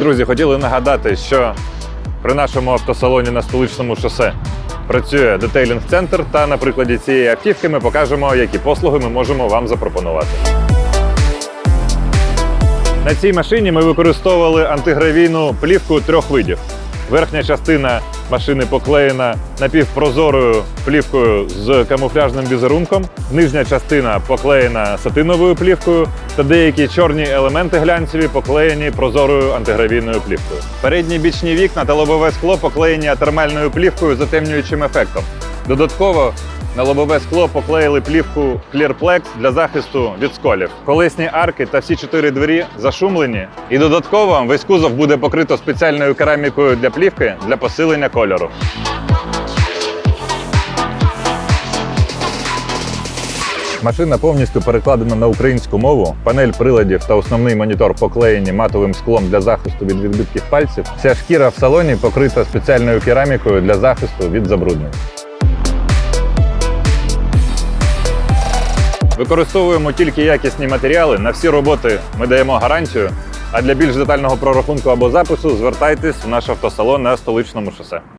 Друзі, хотіли нагадати, що при нашому автосалоні на столичному шосе працює детейлінг-центр, та на прикладі цієї автівки ми покажемо, які послуги ми можемо вам запропонувати. На цій машині ми використовували антигравійну плівку трьох видів. Верхня частина машини поклеєна напівпрозорою плівкою з камуфляжним візерунком, нижня частина поклеєна сатиновою плівкою, та деякі чорні елементи глянцеві поклеєні прозорою антигравійною плівкою. Передні бічні вікна та лобове скло поклеєні термальною плівкою з затемнюючим ефектом. Додатково на лобове скло поклеїли плівку Clearplex для захисту від сколів. Колесні арки та всі чотири двері зашумлені. І додатково весь кузов буде покрито спеціальною керамікою для плівки для посилення кольору. Машина повністю перекладена на українську мову. Панель приладів та основний монітор поклеєні матовим склом для захисту від відбитків пальців. Вся шкіра в салоні покрита спеціальною керамікою для захисту від забруднень. Використовуємо тільки якісні матеріали. На всі роботи ми даємо гарантію. А для більш детального прорахунку або запису звертайтесь в наш автосалон на столичному шосе.